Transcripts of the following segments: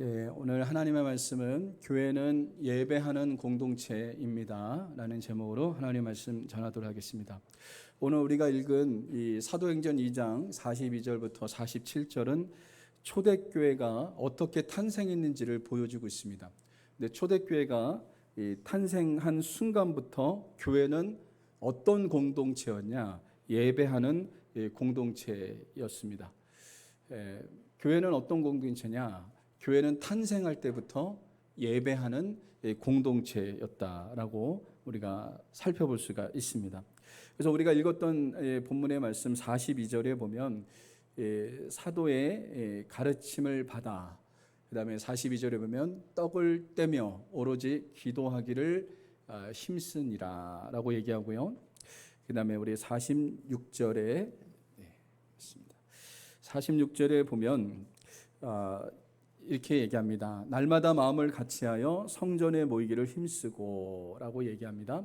예, 오늘 하나님의 말씀은 교회는 예배하는 공동체입니다. 라는 제목으로 하나님의 말씀 전하도록 하겠습니다. 오늘 우리가 읽은 이 사도행전 2장 42절부터 47절은 초대교회가 어떻게 탄생했는지를 보여주고 있습니다. 근데 초대교회가 이 탄생한 순간부터 교회는 어떤 공동체였냐? 예배하는 예, 공동체였습니다. 예, 교회는 어떤 공동체냐? 교회는 탄생할 때부터 예배하는 예, 공동체였다라고 우리가 살펴볼 수가 있습니다. 그래서 우리가 읽었던 예, 본문의 말씀 42절에 보면 예, 사도의 가르침을 받아 그다음에 42절에 보면 떡을 떼며 오로지 기도하기를 아, 힘쓰니라라고 얘기하고요. 그다음에 우리 46절에 네, 있습니다. 46절에 보면 아, 이렇게 얘기합니다. 날마다 마음을 같이하여 성전에 모이기를 힘쓰고라고 얘기합니다.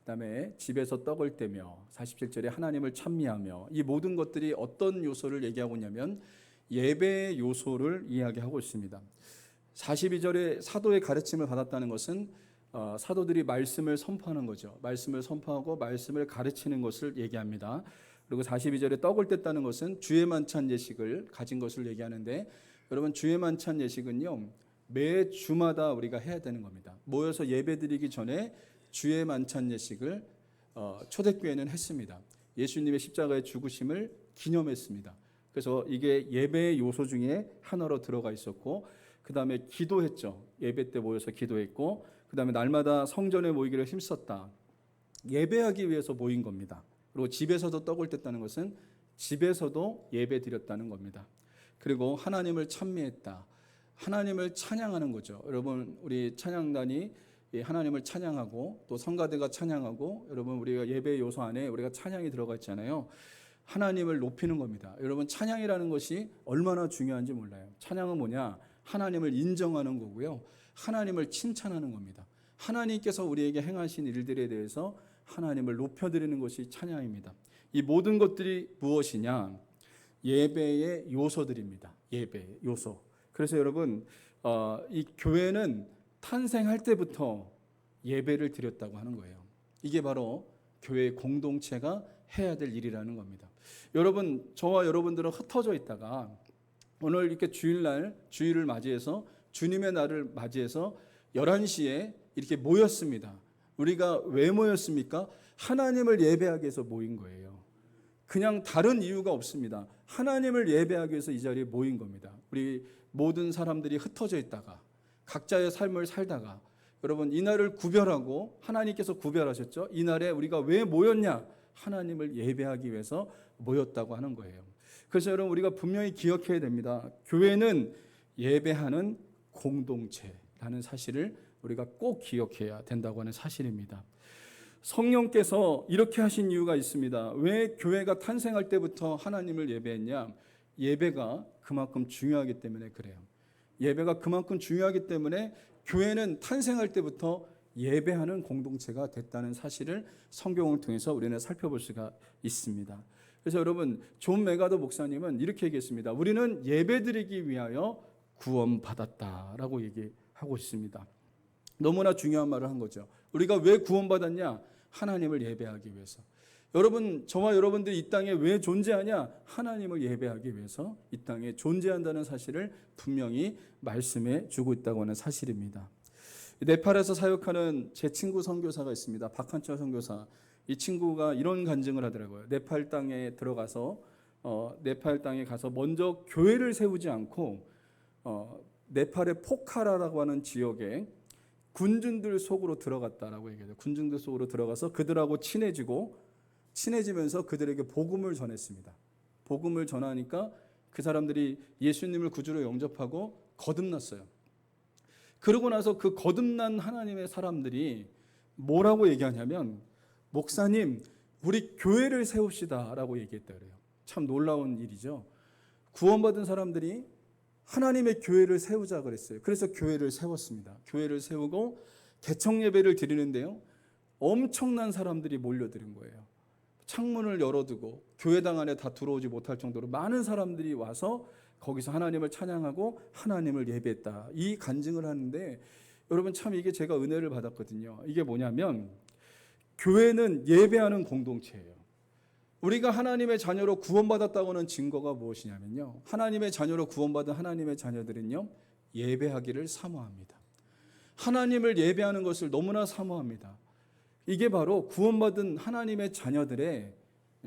그다음에 집에서 떡을 떼며 47절에 하나님을 찬미하며 이 모든 것들이 어떤 요소를 얘기하고 있냐면 예배의 요소를 이야기하고 있습니다. 42절에 사도의 가르침을 받았다는 것은 어, 사도들이 말씀을 선포하는 거죠. 말씀을 선포하고 말씀을 가르치는 것을 얘기합니다. 그리고 42절에 떡을 뗐다는 것은 주의 만찬 예식을 가진 것을 얘기하는데 여러분 주의 만찬 예식은요. 매 주마다 우리가 해야 되는 겁니다. 모여서 예배드리기 전에 주의 만찬 예식을 어, 초대교회는 했습니다. 예수님의 십자가의 죽으심을 기념했습니다. 그래서 이게 예배의 요소 중에 하나로 들어가 있었고 그 다음에 기도했죠. 예배 때 모여서 기도했고 그 다음에 날마다 성전에 모이기를 힘썼다. 예배하기 위해서 모인 겁니다. 그리고 집에서도 떡을 뗐다는 것은 집에서도 예배 드렸다는 겁니다. 그리고 하나님을 찬미했다. 하나님을 찬양하는 거죠. 여러분, 우리 찬양단이 하나님을 찬양하고 또 성가대가 찬양하고 여러분 우리가 예배 요소 안에 우리가 찬양이 들어가 있잖아요. 하나님을 높이는 겁니다. 여러분 찬양이라는 것이 얼마나 중요한지 몰라요. 찬양은 뭐냐? 하나님을 인정하는 거고요. 하나님을 칭찬하는 겁니다. 하나님께서 우리에게 행하신 일들에 대해서 하나님을 높여드리는 것이 찬양입니다. 이 모든 것들이 무엇이냐? 예배의 요소들입니다. 예배 요소. 그래서 여러분, 어, 이 교회는 탄생할 때부터 예배를 드렸다고 하는 거예요. 이게 바로 교회 공동체가 해야 될 일이라는 겁니다. 여러분, 저와 여러분들은 흩어져 있다가 오늘 이렇게 주일날, 주일을 맞이해서 주님의 날을 맞이해서 11시에 이렇게 모였습니다. 우리가 왜 모였습니까? 하나님을 예배하기 위해서 모인 거예요. 그냥 다른 이유가 없습니다. 하나님을 예배하기 위해서 이 자리에 모인 겁니다. 우리 모든 사람들이 흩어져 있다가 각자의 삶을 살다가 여러분 이날을 구별하고 하나님께서 구별하셨죠. 이날에 우리가 왜 모였냐? 하나님을 예배하기 위해서 모였다고 하는 거예요. 그래서 여러분 우리가 분명히 기억해야 됩니다. 교회는 예배하는 공동체라는 사실을 우리가 꼭 기억해야 된다고 하는 사실입니다. 성령께서 이렇게 하신 이유가 있습니다. 왜 교회가 탄생할 때부터 하나님을 예배했냐? 예배가 그만큼 중요하기 때문에 그래요. 예배가 그만큼 중요하기 때문에 교회는 탄생할 때부터 예배하는 공동체가 됐다는 사실을 성경을 통해서 우리는 살펴볼 수가 있습니다. 그래서 여러분, 존 메가더 목사님은 이렇게 얘기했습니다. 우리는 예배드리기 위하여 구원받았다라고 얘기하고 있습니다. 너무나 중요한 말을 한 거죠. 우리가 왜 구원받았냐? 하나님을 예배하기 위해서. 여러분, 저와 여러분들이 이 땅에 왜 존재하냐? 하나님을 예배하기 위해서 이 땅에 존재한다는 사실을 분명히 말씀해 주고 있다고 하는 사실입니다. 네팔에서 사역하는 제 친구 선교사가 있습니다. 박한철 선교사. 이 친구가 이런 간증을 하더라고요. 네팔 땅에 들어가서 어, 네팔 땅에 가서 먼저 교회를 세우지 않고 어, 네팔의 포카라라고 하는 지역에 군중들 속으로 들어갔다라고 얘기해요. 군중들 속으로 들어가서 그들하고 친해지고 친해지면서 그들에게 복음을 전했습니다. 복음을 전하니까 그 사람들이 예수님을 구주로 영접하고 거듭났어요. 그러고 나서 그 거듭난 하나님의 사람들이 뭐라고 얘기하냐면 목사님 우리 교회를 세웁시다라고 얘기했다 그래요. 참 놀라운 일이죠. 구원받은 사람들이 하나님의 교회를 세우자 그랬어요. 그래서 교회를 세웠습니다. 교회를 세우고 개청 예배를 드리는데요. 엄청난 사람들이 몰려드는 거예요. 창문을 열어두고 교회당 안에 다 들어오지 못할 정도로 많은 사람들이 와서 거기서 하나님을 찬양하고 하나님을 예배했다. 이 간증을 하는데 여러분 참 이게 제가 은혜를 받았거든요. 이게 뭐냐면 교회는 예배하는 공동체예요. 우리가 하나님의 자녀로 구원받았다고는 증거가 무엇이냐면요. 하나님의 자녀로 구원받은 하나님의 자녀들은요. 예배하기를 사모합니다. 하나님을 예배하는 것을 너무나 사모합니다. 이게 바로 구원받은 하나님의 자녀들의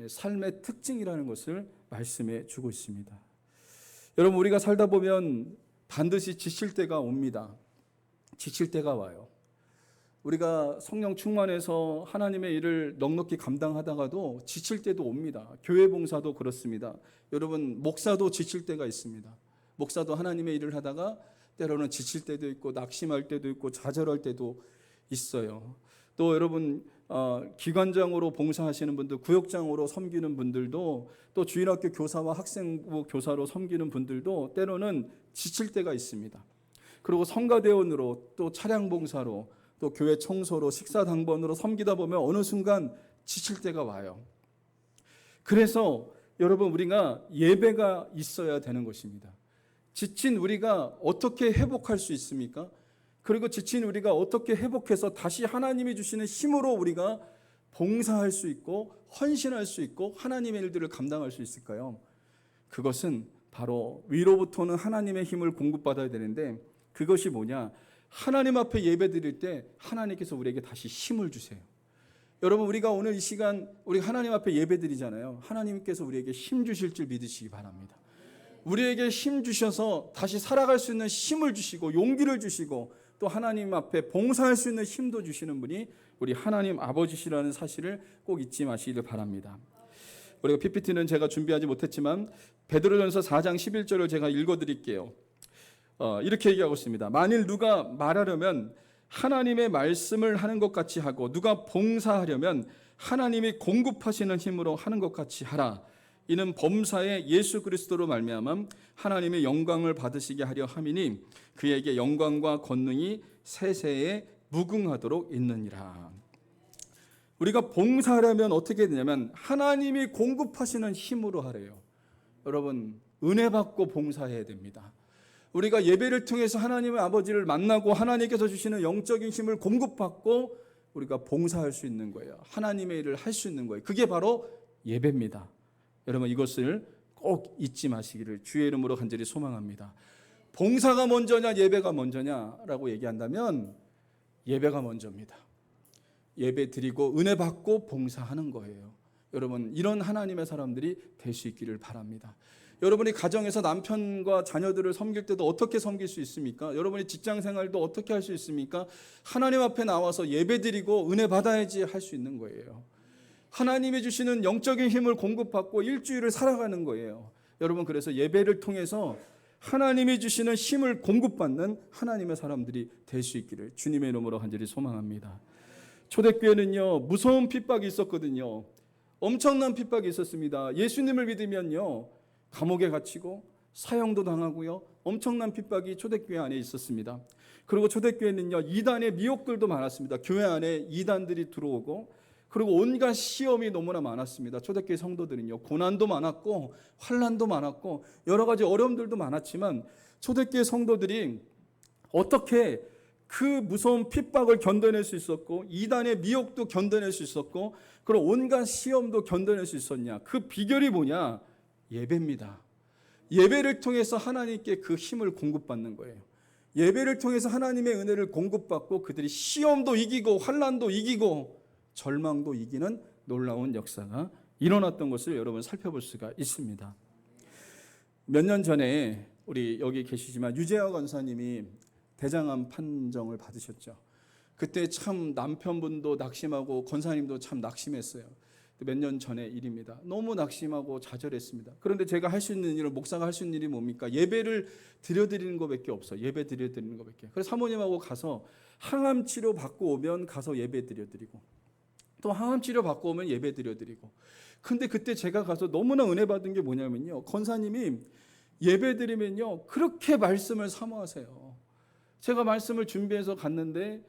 삶의 특징이라는 것을 말씀해 주고 있습니다. 여러분 우리가 살다 보면 반드시 지칠 때가 옵니다. 지칠 때가 와요. 우리가 성령 충만해서 하나님의 일을 넉넉히 감당하다가도 지칠 때도 옵니다. 교회 봉사도 그렇습니다. 여러분 목사도 지칠 때가 있습니다. 목사도 하나님의 일을 하다가 때로는 지칠 때도 있고 낙심할 때도 있고 좌절할 때도 있어요. 또 여러분 어, 기관장으로 봉사하시는 분들, 구역장으로 섬기는 분들도 또 주일학교 교사와 학생부 교사로 섬기는 분들도 때로는 지칠 때가 있습니다. 그리고 성가대원으로 또 차량 봉사로 또 교회 청소로 식사 당번으로 섬기다 보면 어느 순간 지칠 때가 와요. 그래서 여러분 우리가 예배가 있어야 되는 것입니다. 지친 우리가 어떻게 회복할 수 있습니까? 그리고 지친 우리가 어떻게 회복해서 다시 하나님이 주시는 힘으로 우리가 봉사할 수 있고 헌신할 수 있고 하나님의 일들을 감당할 수 있을까요? 그것은 바로 위로부터는 하나님의 힘을 공급받아야 되는데 그것이 뭐냐? 하나님 앞에 예배 드릴 때 하나님께서 우리에게 다시 힘을 주세요. 여러분 우리가 오늘 이 시간 우리 하나님 앞에 예배 드리잖아요. 하나님께서 우리에게 힘 주실 줄 믿으시기 바랍니다. 우리에게 힘 주셔서 다시 살아갈 수 있는 힘을 주시고 용기를 주시고 또 하나님 앞에 봉사할 수 있는 힘도 주시는 분이 우리 하나님 아버지시라는 사실을 꼭 잊지 마시기를 바랍니다. 우리가 PPT는 제가 준비하지 못했지만 베드로전서 4장 11절을 제가 읽어 드릴게요. 어, 이렇게 얘기하고 있습니다. 만일 누가 말하려면 하나님의 말씀을 하는 것 같이 하고 누가 봉사하려면 하나님이 공급하시는 힘으로 하는 것 같이 하라. 이는 범사에 예수 그리스도로 말미암아 하나님의 영광을 받으시게 하려 함이니 그에게 영광과 권능이 세세에 무궁하도록 있느니라. 우리가 봉사하려면 어떻게 되냐면 하나님이 공급하시는 힘으로 하래요. 여러분 은혜 받고 봉사해야 됩니다. 우리가 예배를 통해서 하나님의 아버지를 만나고 하나님께서 주시는 영적인 힘을 공급받고 우리가 봉사할 수 있는 거예요. 하나님의 일을 할 수 있는 거예요. 그게 바로 예배입니다. 여러분 이것을 꼭 잊지 마시기를 주의 이름으로 간절히 소망합니다. 봉사가 먼저냐 예배가 먼저냐라고 얘기한다면 예배가 먼저입니다. 예배 드리고 은혜 받고 봉사하는 거예요. 여러분 이런 하나님의 사람들이 될 수 있기를 바랍니다. 여러분이 가정에서 남편과 자녀들을 섬길 때도 어떻게 섬길 수 있습니까? 여러분이 직장 생활도 어떻게 할 수 있습니까? 하나님 앞에 나와서 예배 드리고 은혜 받아야지 할 수 있는 거예요. 하나님이 주시는 영적인 힘을 공급받고 일주일을 살아가는 거예요. 여러분 그래서 예배를 통해서 하나님이 주시는 힘을 공급받는 하나님의 사람들이 될 수 있기를 주님의 이름으로 간절히 소망합니다. 초대교회는요 무서운 핍박이 있었거든요. 엄청난 핍박이 있었습니다. 예수님을 믿으면요 감옥에 갇히고 사형도 당하고요 엄청난 핍박이 초대교회 안에 있었습니다. 그리고 초대교회는요 이단의 미혹들도 많았습니다. 교회 안에 이단들이 들어오고 그리고 온갖 시험이 너무나 많았습니다. 초대교회 성도들은요. 고난도 많았고 환란도 많았고 여러 가지 어려움들도 많았지만 초대교회 성도들이 어떻게 그 무서운 핍박을 견뎌낼 수 있었고 이단의 미혹도 견뎌낼 수 있었고 그리고 온갖 시험도 견뎌낼 수 있었냐? 그 비결이 뭐냐? 예배입니다. 예배를 통해서 하나님께 그 힘을 공급받는 거예요. 예배를 통해서 하나님의 은혜를 공급받고 그들이 시험도 이기고 환란도 이기고 절망도 이기는 놀라운 역사가 일어났던 것을 여러분 살펴볼 수가 있습니다. 몇 년 전에 우리 여기 계시지만 유재하 권사님이 대장암 판정을 받으셨죠. 그때 참 남편분도 낙심하고 권사님도 참 낙심했어요. 몇 년 전의 일입니다. 너무 낙심하고 좌절했습니다. 그런데 제가 할 수 있는 일을 목사가 할 수 있는 일이 뭡니까? 예배를 드려드리는 것밖에 없어. 예배 드려드리는 것밖에. 그래서 사모님하고 가서 항암 치료 받고 오면 가서 예배 드려드리고 또 항암 치료 받고 오면 예배 드려드리고. 근데 그때 제가 가서 너무나 은혜 받은 게 뭐냐면요. 권사님이 예배 드리면요. 그렇게 말씀을 사모하세요. 제가 말씀을 준비해서 갔는데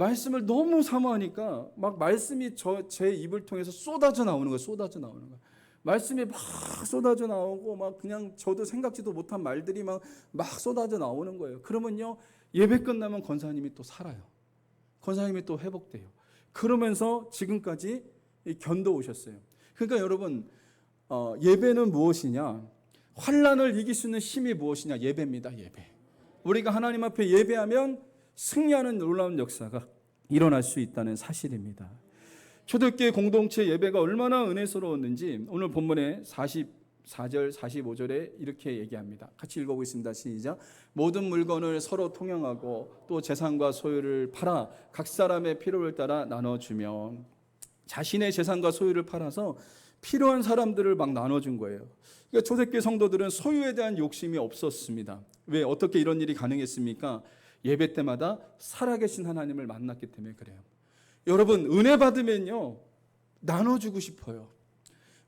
말씀을 너무 사모하니까 막 말씀이 저 제 입을 통해서 쏟아져 나오는 거예요. 쏟아져 나오는 거예요. 말씀이 막 쏟아져 나오고 막 그냥 저도 생각지도 못한 말들이 막 막 쏟아져 나오는 거예요. 그러면요 예배 끝나면 권사님이 또 살아요. 권사님이 또 회복돼요. 그러면서 지금까지 이 견뎌 오셨어요. 그러니까 여러분 어, 예배는 무엇이냐? 환란을 이길 수 있는 힘이 무엇이냐? 예배입니다. 예배. 우리가 하나님 앞에 예배하면 승리하는 놀라운 역사가 일어날 수 있다는 사실입니다. 초대교회 공동체 예배가 얼마나 은혜스러웠는지 오늘 본문의 44절, 45절에 이렇게 얘기합니다. 같이 읽어보겠습니다. 시작. 모든 물건을 서로 통용하고 또 재산과 소유를 팔아 각 사람의 필요를 따라 나눠주며 자신의 재산과 소유를 팔아서 필요한 사람들을 막 나눠준 거예요. 그러니까 초대교회 성도들은 소유에 대한 욕심이 없었습니다. 왜 어떻게 이런 일이 가능했습니까? 예배 때마다 살아계신 하나님을 만났기 때문에 그래요. 여러분 은혜 받으면요 나눠주고 싶어요.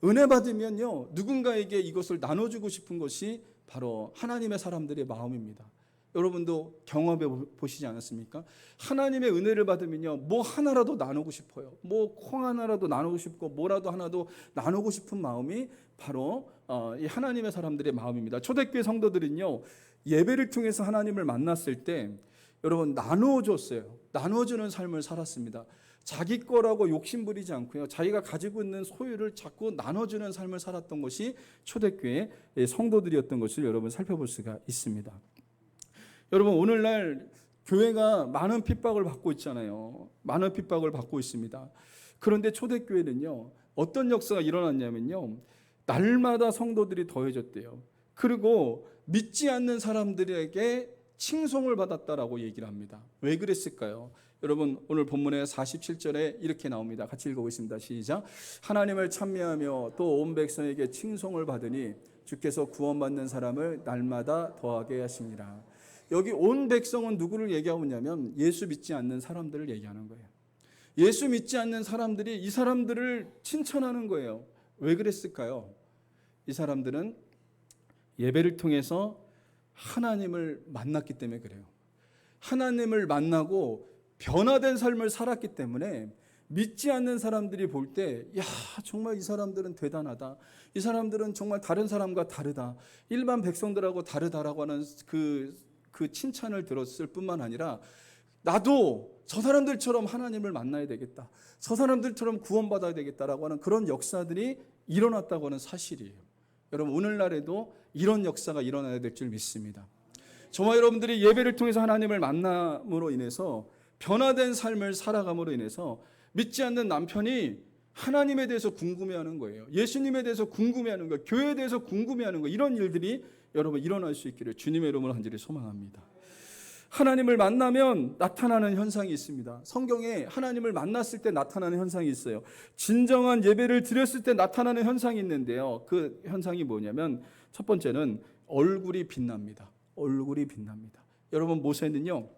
은혜 받으면요 누군가에게 이것을 나눠주고 싶은 것이 바로 하나님의 사람들의 마음입니다. 여러분도 경험해 보시지 않았습니까? 하나님의 은혜를 받으면요 뭐 하나라도 나누고 싶어요. 뭐 콩 하나라도 나누고 싶고 뭐라도 하나도 나누고 싶은 마음이 바로 어, 이 하나님의 사람들의 마음입니다. 초대교회 성도들은요 예배를 통해서 하나님을 만났을 때 여러분 나누어 줬어요. 나누어 주는 삶을 살았습니다. 자기 거라고 욕심 부리지 않고요. 자기가 가지고 있는 소유를 자꾸 나눠주는 삶을 살았던 것이 초대교회 성도들이었던 것을 여러분 살펴볼 수가 있습니다. 여러분 오늘날 교회가 많은 핍박을 받고 있잖아요. 많은 핍박을 받고 있습니다. 그런데 초대교회는요. 어떤 역사가 일어났냐면요. 날마다 성도들이 더해졌대요. 그리고 믿지 않는 사람들에게 칭송을 받았다라고 얘기를 합니다. 왜 그랬을까요? 여러분 오늘 본문의 47절에 이렇게 나옵니다. 같이 읽어보겠습니다. 시작. 하나님을 찬미하며 또 온 백성에게 칭송을 받으니 주께서 구원받는 사람을 날마다 더하게 하십니다. 여기 온 백성은 누구를 얘기하고 있냐면 예수 믿지 않는 사람들을 얘기하는 거예요. 예수 믿지 않는 사람들이 이 사람들을 칭찬하는 거예요. 왜 그랬을까요? 이 사람들은 예배를 통해서 하나님을 만났기 때문에 그래요. 하나님을 만나고 변화된 삶을 살았기 때문에 믿지 않는 사람들이 볼 때, 야, 정말 이 사람들은 대단하다. 이 사람들은 정말 다른 사람과 다르다. 일반 백성들하고 다르다라고 하는 그, 그 칭찬을 들었을 뿐만 아니라, 나도 저 사람들처럼 하나님을 만나야 되겠다. 저 사람들처럼 구원받아야 되겠다라고 하는 그런 역사들이 일어났다고 하는 사실이에요. 여러분, 오늘날에도 이런 역사가 일어나야 될 줄 믿습니다. 저와 여러분들이 예배를 통해서 하나님을 만남으로 인해서 변화된 삶을 살아감으로 인해서 믿지 않는 남편이 하나님에 대해서 궁금해하는 거예요. 예수님에 대해서 궁금해하는 거, 교회에 대해서 궁금해하는 거 이런 일들이 여러분 일어날 수 있기를 주님의 이름으로 한절히 소망합니다. 하나님을 만나면 나타나는 현상이 있습니다. 성경에 하나님을 만났을 때 나타나는 현상이 있어요. 진정한 예배를 드렸을 때 나타나는 현상이 있는데요. 그 현상이 뭐냐면 첫 번째는 얼굴이 빛납니다. 얼굴이 빛납니다. 여러분 모세는요.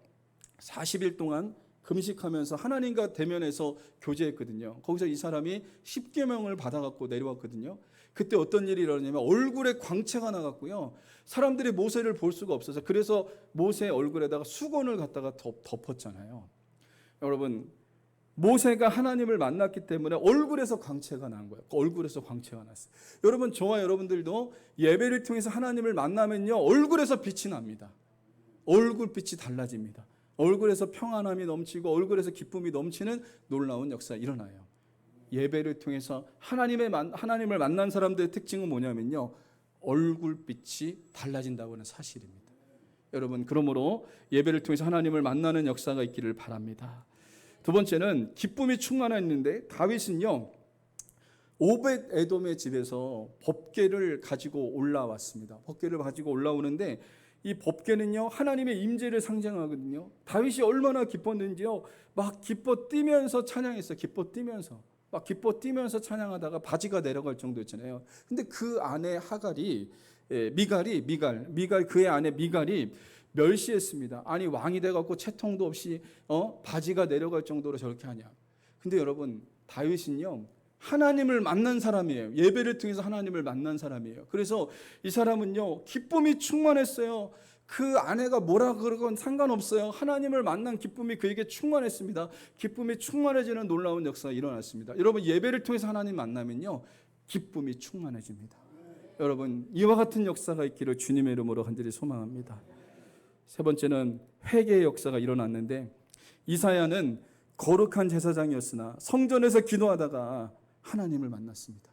40일 동안 금식하면서 하나님과 대면해서 교제했거든요. 거기서 이 사람이 10계명을 받아 갖고 내려왔거든요. 그때 어떤 일이 일어나냐면 얼굴에 광채가 나갔고요. 사람들이 모세를 볼 수가 없어서 그래서 모세 얼굴에다가 수건을 갖다가 덮, 었잖아요 여러분 모세가 하나님을 만났기 때문에 얼굴에서 광채가 난 거예요. 그 얼굴에서 광채가 났어요. 여러분 저와 여러분들도 예배를 통해서 하나님을 만나면요 얼굴에서 빛이 납니다. 얼굴빛이 달라집니다. 얼굴에서 평안함이 넘치고 얼굴에서 기쁨이 넘치는 놀라운 역사 일어나요. 예배를 통해서 하나님의 하나님을 만난 사람들의 특징은 뭐냐면요. 얼굴빛이 달라진다고 하는 사실입니다. 여러분 그러므로 예배를 통해서 하나님을 만나는 역사가 있기를 바랍니다. 두 번째는 기쁨이 충만했는데 다윗은요. 오벳 에돔의 집에서 법궤를 가지고 올라왔습니다. 법궤를 가지고 올라오는데 이 법궤는요 하나님의 임재를 상징하거든요. 다윗이 얼마나 기뻤는지요. 막 기뻐 뛰면서 찬양했어. 기뻐 뛰면서 막 기뻐 뛰면서 찬양하다가 바지가 내려갈 정도였잖아요. 근데 그 안에 하갈이 예, 미갈이 미갈 미갈 그의 아내 미갈이 멸시했습니다. 아니 왕이 돼갖고 채통도 없이 어 바지가 내려갈 정도로 저렇게 하냐. 근데 여러분 다윗은요 하나님을 만난 사람이에요. 예배를 통해서 하나님을 만난 사람이에요. 그래서 이 사람은요, 기쁨이 충만했어요. 그 아내가 뭐라 그러건 상관없어요. 하나님을 만난 기쁨이 그에게 충만했습니다. 기쁨이 충만해지는 놀라운 역사가 일어났습니다. 여러분, 예배를 통해서 하나님 만나면요, 기쁨이 충만해집니다. 여러분 이와 같은 역사가 있기를 주님의 이름으로 간절히 소망합니다. 세 번째는 회개의 역사가 일어났는데 이사야는 거룩한 제사장이었으나 성전에서 기도하다가 하나님을 만났습니다.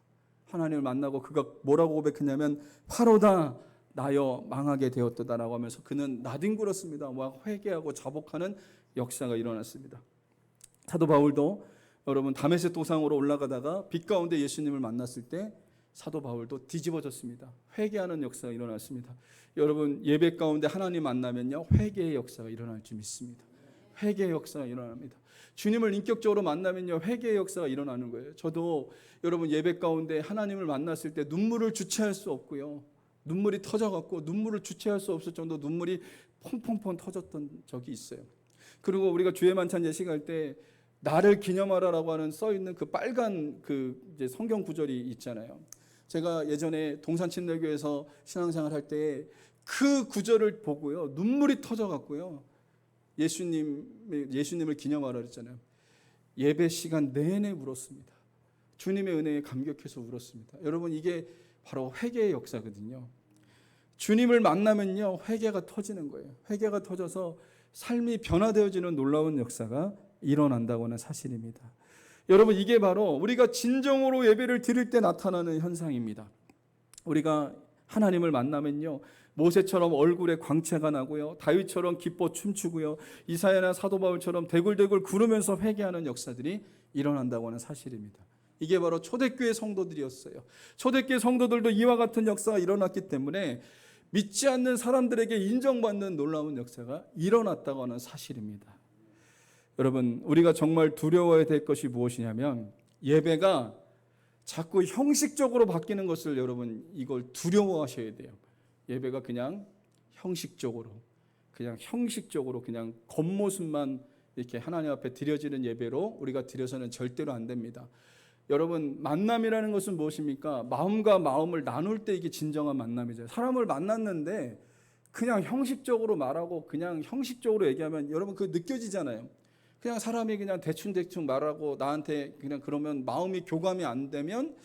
하나님을 만나고 그가 뭐라고 고백했냐면 파로다 나여 망하게 되었다라고 하면서 그는 나뒹굴었습니다. 막 회개하고 자복하는 역사가 일어났습니다. 사도 바울도 여러분 다메섹 도상으로 올라가다가 빛 가운데 예수님을 만났을 때 사도 바울도 뒤집어졌습니다. 회개하는 역사가 일어났습니다. 여러분 예배 가운데 하나님 만나면요 회개의 역사가 일어날 줄 믿습니다. 회개의 역사가 일어납니다. 주님을 인격적으로 만나면요 회개의 역사가 일어나는 거예요. 저도 여러분 예배 가운데 하나님을 만났을 때 눈물을 주체할 수 없고요. 눈물이 터져갖고 눈물을 주체할 수 없을 정도 눈물이 펑펑펑 터졌던 적이 있어요. 그리고 우리가 주의 만찬 예식할 때 나를 기념하라라고 하는 써 있는 그 빨간 그 성경 구절이 있잖아요. 제가 예전에 동산침례교에서 신앙생활 할 때 그 구절을 보고요 눈물이 터져갖고요 예수님 예수님을 기념하라 그랬잖아요. 예배 시간 내내 울었습니다. 주님의 은혜에 감격해서 울었습니다. 여러분 이게 바로 회개의 역사거든요. 주님을 만나면요 회개가 터지는 거예요. 회개가 터져서 삶이 변화되어지는 놀라운 역사가 일어난다고 하는 사실입니다. 여러분 이게 바로 우리가 진정으로 예배를 드릴 때 나타나는 현상입니다. 우리가 하나님을 만나면요 모세처럼 얼굴에 광채가 나고요 다윗처럼 기뻐 춤추고요 이사야나 사도 바울처럼 대굴대굴 구르면서 회개하는 역사들이 일어난다고 하는 사실입니다. 이게 바로 초대교회 성도들이었어요. 초대교회 성도들도 이와 같은 역사가 일어났기 때문에 믿지 않는 사람들에게 인정받는 놀라운 역사가 일어났다고 하는 사실입니다. 여러분, 우리가 정말 두려워야 될 것이 무엇이냐면 예배가 자꾸 형식적으로 바뀌는 것을 여러분 이걸 두려워하셔야 돼요. 예배가 그냥 형식적으로 그냥 형식적으로 그냥 겉모습만 이렇게 하나님 앞에 드려지는 예배로 우리가 드려서는 절대로 안 됩니다. 여러분 만남이라는 것은 무엇입니까? 마음과 마음을 나눌 때 이게 진정한 만남이죠. 사람을 만났는데 그냥 형식적으로 말하고 그냥 형식적으로 얘기하면 여러분 그 느껴지잖아요. 그냥 사람이 그냥 대충대충 말하고 나한테 그냥 그러면 마음이 교감이 안 되면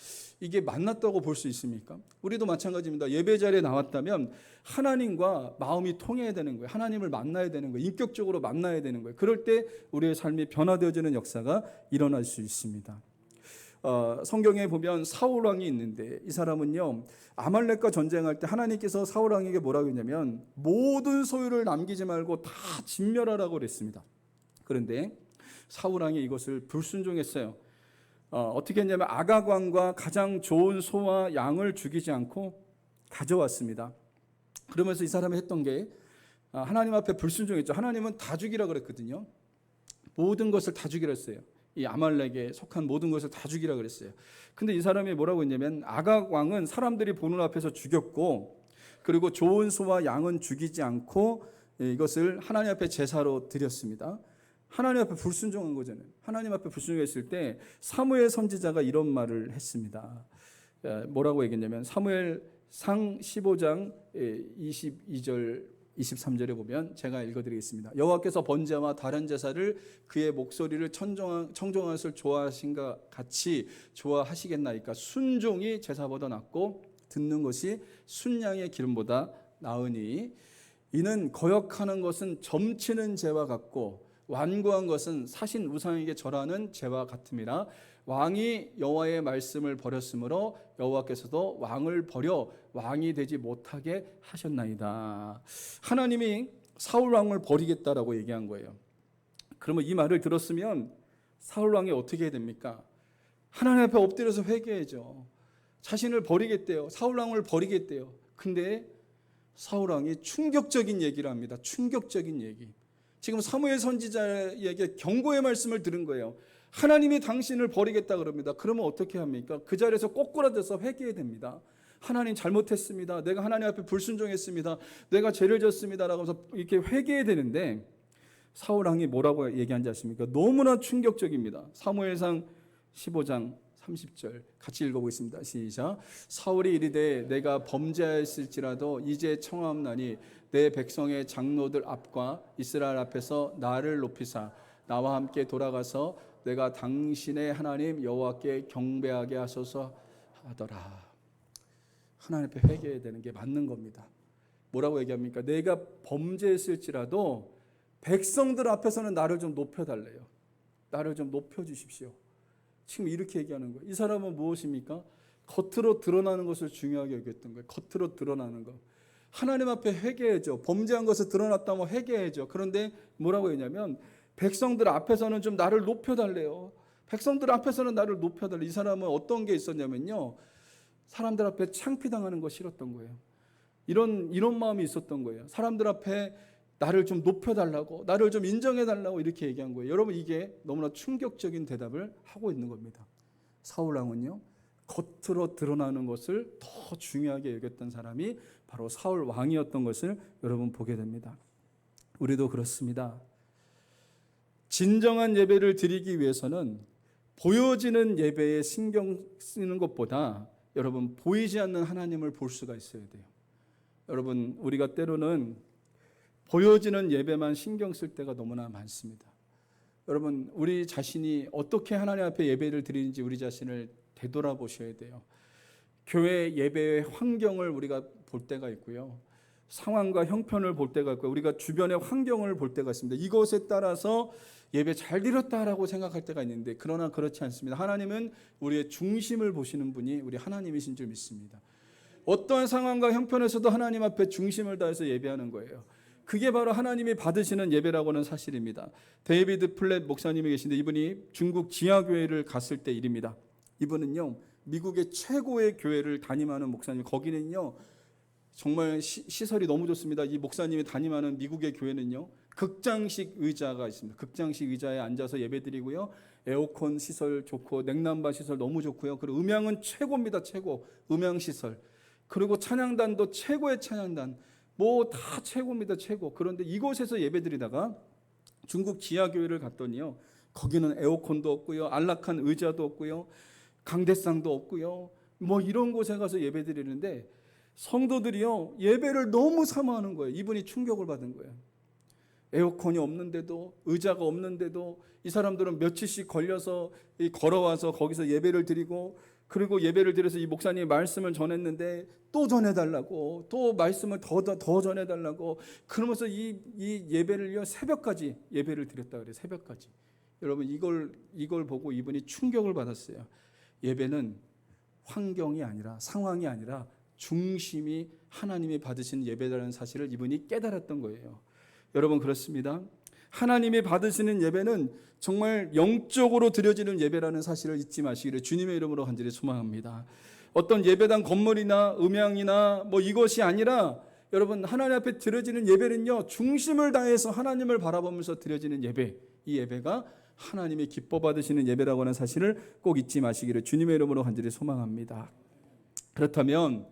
이게 만났다고 볼 수 있습니까? 우리도 마찬가지입니다. 예배 자리에 나왔다면 하나님과 마음이 통해야 되는 거예요. 하나님을 만나야 되는 거예요. 인격적으로 만나야 되는 거예요. 그럴 때 우리의 삶이 변화되어지는 역사가 일어날 수 있습니다. 어, 성경에 보면 사울 왕이 있는데 이 사람은요 아말렉과 전쟁할 때 하나님께서 사울 왕에게 뭐라고 했냐면 모든 소유를 남기지 말고 다 진멸하라고 그랬습니다. 그런데 사울 왕이 이것을 불순종했어요. 어, 어떻게 했냐면 아각 왕과 가장 좋은 소와 양을 죽이지 않고 가져왔습니다. 그러면서 이 사람이 했던 게 아, 하나님 앞에 불순종했죠. 하나님은 다 죽이라 그랬거든요. 모든 것을 다 죽이라 했어요. 이 아말렉에 속한 모든 것을 다 죽이라 그랬어요. 근데 이 사람이 뭐라고 했냐면 아각 왕은 사람들이 보는 앞에서 죽였고 그리고 좋은 소와 양은 죽이지 않고 이것을 하나님 앞에 제사로 드렸습니다. 하나님 앞에 불순종한 거잖아요. 하나님 앞에 불순종했을 때 사무엘 선지자가 이런 말을 했습니다. 뭐라고 얘기했냐면 사무엘 상 15장 22절 23절에 보면 제가 읽어드리겠습니다. 여호와께서 번제와 다른 제사를 그의 목소리를 청정한, 것을 좋아하신 것 같이 좋아하시겠나이까 순종이 제사보다 낫고 듣는 것이 순양의 기름보다 나으니 이는 거역하는 것은 점치는 죄와 같고 완고한 것은 사신 우상에게 절하는 죄와 같음이라 왕이 여호와의 말씀을 버렸으므로 여호와께서도 왕을 버려 왕이 되지 못하게 하셨나이다. 하나님이 사울 왕을 버리겠다라고 얘기한 거예요. 그러면 이 말을 들었으면 사울 왕이 어떻게 해야 됩니까? 하나님 앞에 엎드려서 회개해죠. 자신을 버리겠대요. 사울 왕을 버리겠대요. 근데 사울 왕이 충격적인 얘기를 합니다. 충격적인 얘기. 지금 사무엘 선지자에게 경고의 말씀을 들은 거예요. 하나님이 당신을 버리겠다 그럽니다. 그러면 어떻게 합니까? 그 자리에서 꼬꾸라져서 회개해야 됩니다. 하나님 잘못했습니다. 내가 하나님 앞에 불순종했습니다. 내가 죄를 졌습니다라고 해서 이렇게 회개해야 되는데 사울 왕이 뭐라고 얘기한지 아십니까? 너무나 충격적입니다. 사무엘상 15장 30절 같이 읽어보겠습니다. 시작. 사울이 이르되 내가 범죄하였을지라도 이제 청하옵나니 내 백성의 장로들 앞과 이스라엘 앞에서 나를 높이사 나와 함께 돌아가서 내가 당신의 하나님 여호와께 경배하게 하소서 하더라. 하나님 앞에 회개해야 되는 게 맞는 겁니다. 뭐라고 얘기합니까? 내가 범죄했을지라도 백성들 앞에서는 나를 좀 높여달래요. 나를 좀 높여주십시오. 지금 이렇게 얘기하는 거예요. 이 사람은 무엇입니까? 겉으로 드러나는 것을 중요하게 여겼던 거예요. 겉으로 드러나는 것. 하나님 앞에 회개해줘. 범죄한 것을 드러났다면 회개해줘. 그런데 뭐라고 했냐면 백성들 앞에서는 좀 나를 높여달래요. 백성들 앞에서는 나를 높여달래. 이 사람은 어떤 게 있었냐면요. 사람들 앞에 창피당하는 거 싫었던 거예요. 이런 이런 마음이 있었던 거예요. 사람들 앞에 나를 좀 높여달라고, 나를 좀 인정해달라고 이렇게 얘기한 거예요. 여러분 이게 너무나 충격적인 대답을 하고 있는 겁니다. 사울 왕은요 겉으로 드러나는 것을 더 중요하게 여겼던 사람이 바로 사울 왕이었던 것을 여러분 보게 됩니다. 우리도 그렇습니다. 진정한 예배를 드리기 위해서는 보여지는 예배에 신경 쓰는 것보다 여러분 보이지 않는 하나님을 볼 수가 있어야 돼요. 여러분 우리가 때로는 보여지는 예배만 신경 쓸 때가 너무나 많습니다. 여러분 우리 자신이 어떻게 하나님 앞에 예배를 드리는지 우리 자신을 되돌아보셔야 돼요. 교회 예배의 환경을 우리가 볼 때가 있고요. 상황과 형편을 볼 때가 있고 우리가 주변의 환경을 볼 때가 있습니다. 이것에 따라서 예배 잘 드렸다라고 생각할 때가 있는데 그러나 그렇지 않습니다. 하나님은 우리의 중심을 보시는 분이 우리 하나님이신 줄 믿습니다. 어떠한 상황과 형편에서도 하나님 앞에 중심을 다해서 예배하는 거예요. 그게 바로 하나님이 받으시는 예배라고는 사실입니다. 데이비드 플랫 목사님이 계신데 이분이 중국 지하교회를 갔을 때 일입니다. 이분은요 미국의 최고의 교회를 담임하는 목사님 거기는요 정말 시, 설이 너무 좋습니다. 이 목사님이 담임하는 미국의 교회는요 극장식 의자가 있습니다. 극장식 의자에 앉아서 예배드리고요. 에어컨 시설 좋고 냉난방 시설 너무 좋고요. 그리고 음향은 최고입니다. 최고. 음향 시설. 그리고 찬양단도 최고의 찬양단. 뭐 다 최고입니다. 최고. 그런데 이곳에서 예배드리다가 중국 지하 교회를 갔더니요 거기는 에어컨도 없고요 안락한 의자도 없고요 강대상도 없고요. 뭐 이런 곳에 가서 예배 드리는데 성도들이요 예배를 너무 사모하는 거예요. 이분이 충격을 받은 거예요. 에어컨이 없는데도 의자가 없는데도 이 사람들은 며칠씩 걸려서 걸어와서 거기서 예배를 드리고 그리고 예배를 드려서 이 목사님이 말씀을 전했는데 또 전해달라고 또 말씀을 더 더 더 전해달라고 그러면서 이, 이 예배를요 새벽까지 예배를 드렸다 그래요 새벽까지 여러분 이걸 이걸 보고 이분이 충격을 받았어요. 예배는 환경이 아니라 상황이 아니라 중심이 하나님이 받으신 예배라는 사실을 이분이 깨달았던 거예요. 여러분 그렇습니다. 하나님이 받으시는 예배는 정말 영적으로 드려지는 예배라는 사실을 잊지 마시기를 주님의 이름으로 간절히 소망합니다. 어떤 예배당 건물이나 음향이나 뭐 이것이 아니라 여러분 하나님 앞에 드려지는 예배는요 중심을 다해서 하나님을 바라보면서 드려지는 예배 이 예배가 하나님이 기뻐 받으시는 예배라고 하는 사실을 꼭 잊지 마시기를 주님의 이름으로 간절히 소망합니다. 그렇다면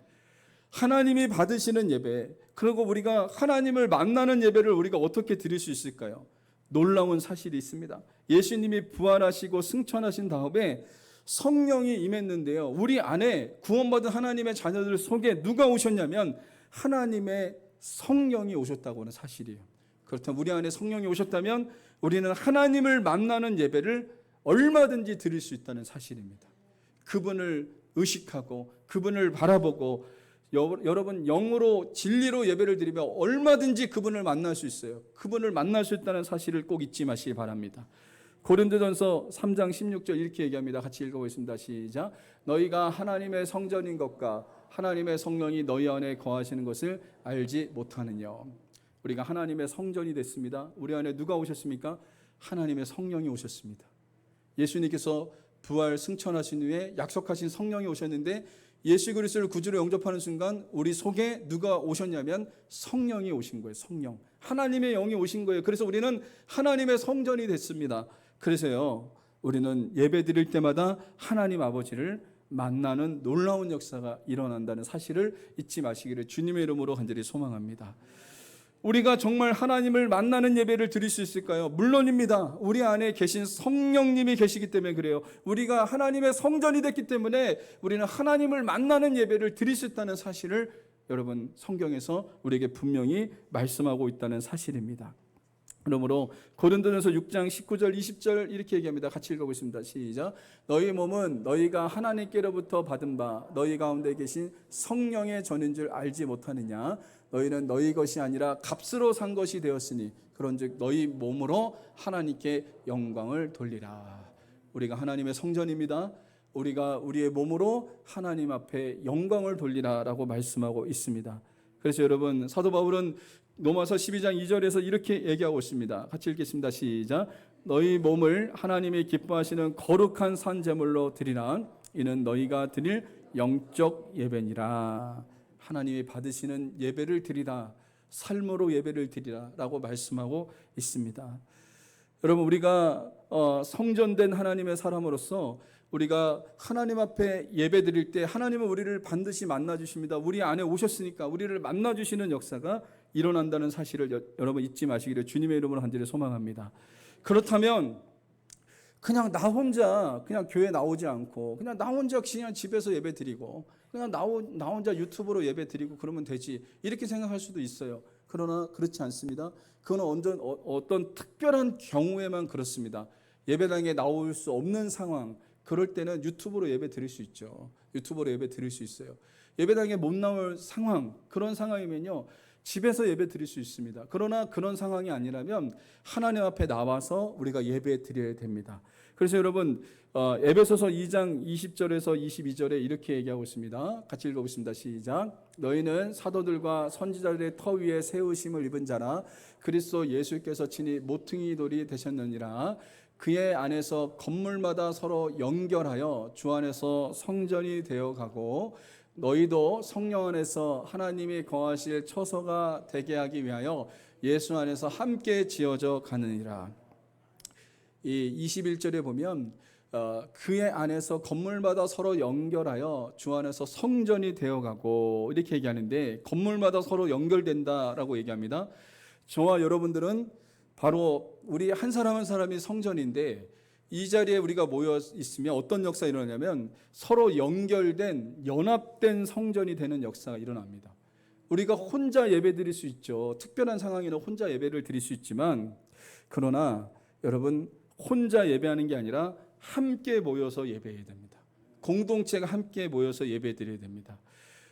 하나님이 받으시는 예배, 그리고 우리가 하나님을 만나는 예배를 우리가 어떻게 드릴 수 있을까요? 놀라운 사실이 있습니다. 예수님이 부활하시고 승천하신 다음에 성령이 임했는데요. 우리 안에 구원받은 하나님의 자녀들 속에 누가 오셨냐면 하나님의 성령이 오셨다고 하는 사실이에요. 그렇다면 우리 안에 성령이 오셨다면 우리는 하나님을 만나는 예배를 얼마든지 드릴 수 있다는 사실입니다. 그분을 의식하고 그분을 바라보고 여러분 영으로 진리로 예배를 드리면 얼마든지 그분을 만날 수 있어요. 그분을 만날 수 있다는 사실을 꼭 잊지 마시기 바랍니다. 고린도전서 3장 16절 이렇게 얘기합니다. 같이 읽어보겠습니다. 시작. 너희가 하나님의 성전인 것과 하나님의 성령이 너희 안에 거하시는 것을 알지 못하느냐. 우리가 하나님의 성전이 됐습니다. 우리 안에 누가 오셨습니까? 하나님의 성령이 오셨습니다. 예수님께서 부활 승천하신 후에 약속하신 성령이 오셨는데 예수 그리스도를 구주로 영접하는 순간 우리 속에 누가 오셨냐면 성령이 오신 거예요. 성령. 하나님의 영이 오신 거예요. 그래서 우리는 하나님의 성전이 됐습니다. 그래서요. 우리는 예배 드릴 때마다 하나님 아버지를 만나는 놀라운 역사가 일어난다는 사실을 잊지 마시기를 주님의 이름으로 간절히 소망합니다. 우리가 정말 하나님을 만나는 예배를 드릴 수 있을까요? 물론입니다. 우리 안에 계신 성령님이 계시기 때문에 그래요. 우리가 하나님의 성전이 됐기 때문에 우리는 하나님을 만나는 예배를 드릴 수 있다는 사실을 여러분 성경에서 우리에게 분명히 말씀하고 있다는 사실입니다. 그러므로 고린도전서 6장 19절 20절 이렇게 얘기합니다. 같이 읽어보겠습니다. 시작. 너희 몸은 너희가 하나님께로부터 받은 바 너희 가운데 계신 성령의 전인 줄 알지 못하느냐 너희는 너희 것이 아니라 값으로 산 것이 되었으니 그런즉 너희 몸으로 하나님께 영광을 돌리라. 우리가 하나님의 성전입니다. 우리가 우리의 몸으로 하나님 앞에 영광을 돌리라라고 말씀하고 있습니다. 그래서 여러분 사도 바울은 로마서 12장 2절에서 이렇게 얘기하고 있습니다. 같이 읽겠습니다. 시작. 너희 몸을 하나님이 기뻐하시는 거룩한 산 제물로 드리라. 이는 너희가 드릴 영적 예배니라. 하나님이 받으시는 예배를 드리라. 삶으로 예배를 드리라라고 말씀하고 있습니다. 여러분 우리가 어, 성전된 하나님의 사람으로서 우리가 하나님 앞에 예배 드릴 때 하나님은 우리를 반드시 만나 주십니다. 우리 안에 오셨으니까 우리를 만나 주시는 역사가 일어난다는 사실을 여, 여러분 잊지 마시기를 주님의 이름으로 간절히 소망합니다. 그렇다면 그냥 나 혼자 그냥 교회 나오지 않고 그냥 나 혼자 그냥 집에서 예배 드리고 그냥 나, 혼- 나 혼자 유튜브로 예배 드리고 그러면 되지 이렇게 생각할 수도 있어요. 그러나 그렇지 않습니다. 그건 어떤, 어, 어떤 특별한 경우에만 그렇습니다. 예배당에 나올 수 없는 상황 그럴 때는 유튜브로 예배 드릴 수 있죠. 유튜브로 예배 드릴 수 있어요. 예배당에 못 나올 상황 그런 상황이면요. 집에서 예배 드릴 수 있습니다. 그러나 그런 상황이 아니라면 하나님 앞에 나와서 우리가 예배 드려야 됩니다. 그래서 여러분 어, 에베소서 2장 20절에서 22절에 이렇게 얘기하고 있습니다. 같이 읽어보겠습니다. 시작. 너희는 사도들과 선지자들의 터 위에 세우심을 입은 자라 그리스도 예수께서 친히 모퉁이 돌이 되셨느니라. 그의 안에서 건물마다 서로 연결하여 주 안에서 성전이 되어 가고 너희도 성령 안에서 하나님이 거하실 처소가 되게 하기 위하여 예수 안에서 함께 지어져 가느니라. 이 21절에 보면 어, 그의 안에서 건물마다 서로 연결하여 주 안에서 성전이 되어가고 이렇게 얘기하는데 건물마다 서로 연결된다라고 얘기합니다. 저와 여러분들은 바로 우리 한 사람 한 사람이 성전인데 이 자리에 우리가 모여 있으면 어떤 역사가 일어나냐면 서로 연결된 연합된 성전이 되는 역사가 일어납니다. 우리가 혼자 예배 드릴 수 있죠. 특별한 상황에는 혼자 예배를 드릴 수 있지만 그러나 여러분 혼자 예배하는 게 아니라 함께 모여서 예배해야 됩니다. 공동체가 함께 모여서 예배 드려야 됩니다.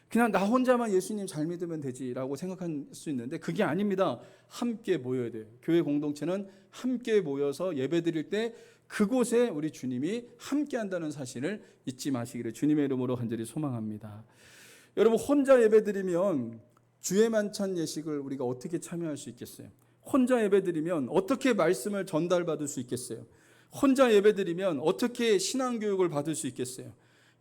그냥 나 혼자만 예수님 잘 믿으면 되지라고 생각할 수 있는데 그게 아닙니다. 함께 모여야 돼요. 교회 공동체는 함께 모여서 예배 드릴 때 그곳에 우리 주님이 함께 한다는 사실을 잊지 마시기를 주님의 이름으로 간절히 소망합니다. 여러분 혼자 예배 드리면 주의 만찬 예식을 우리가 어떻게 참여할 수 있겠어요? 혼자 예배 드리면 어떻게 말씀을 전달받을 수 있겠어요? 혼자 예배 드리면 어떻게 신앙 교육을 받을 수 있겠어요?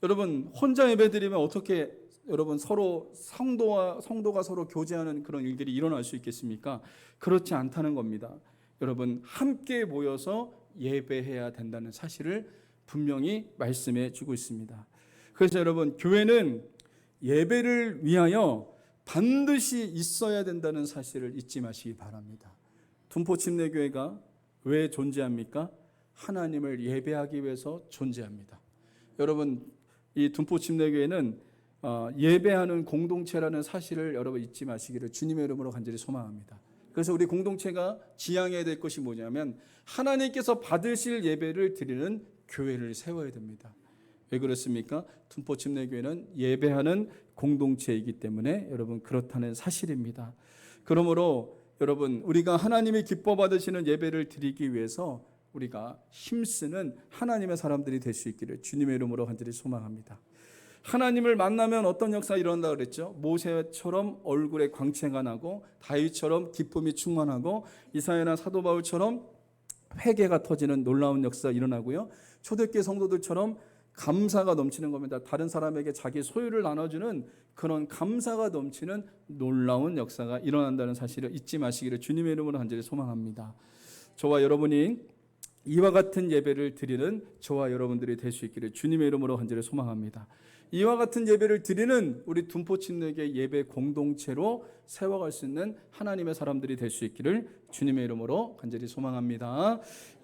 여러분 혼자 예배 드리면 어떻게 여러분 서로 성도와 성도가 서로 교제하는 그런 일들이 일어날 수 있겠습니까? 그렇지 않다는 겁니다. 여러분 함께 모여서 예배해야 된다는 사실을 분명히 말씀해 주고 있습니다. 그래서 여러분 교회는 예배를 위하여 반드시 있어야 된다는 사실을 잊지 마시기 바랍니다. 둔포침례교회가 왜 존재합니까? 하나님을 예배하기 위해서 존재합니다. 여러분 이 둔포침례교회는 어, 예배하는 공동체라는 사실을 여러분 잊지 마시기를 주님의 이름으로 간절히 소망합니다. 그래서 우리 공동체가 지향해야 될 것이 뭐냐면 하나님께서 받으실 예배를 드리는 교회를 세워야 됩니다. 왜 그렇습니까? 둔포침례교회는 예배하는 공동체이기 때문에 여러분 그렇다는 사실입니다. 그러므로 여러분 우리가 하나님이 기뻐 받으시는 예배를 드리기 위해서 우리가 힘쓰는 하나님의 사람들이 될 수 있기를 주님의 이름으로 간절히 소망합니다. 하나님을 만나면 어떤 역사가 일어난다 그랬죠? 모세처럼 얼굴에 광채가 나고 다윗처럼 기쁨이 충만하고 이사야나 사도 바울처럼 회개가 터지는 놀라운 역사가 일어나고요. 초대교회 성도들처럼 감사가 넘치는 겁니다. 다른 사람에게 자기 소유를 나눠주는 그런 감사가 넘치는 놀라운 역사가 일어난다는 사실을 잊지 마시기를 주님의 이름으로 간절히 소망합니다. 저와 여러분이 이와 같은 예배를 드리는 저와 여러분들이 될 수 있기를 주님의 이름으로 간절히 소망합니다. 이와 같은 예배를 드리는 우리 둔포친에게 예배 공동체로 세워갈 수 있는 하나님의 사람들이 될 수 있기를 주님의 이름으로 간절히 소망합니다.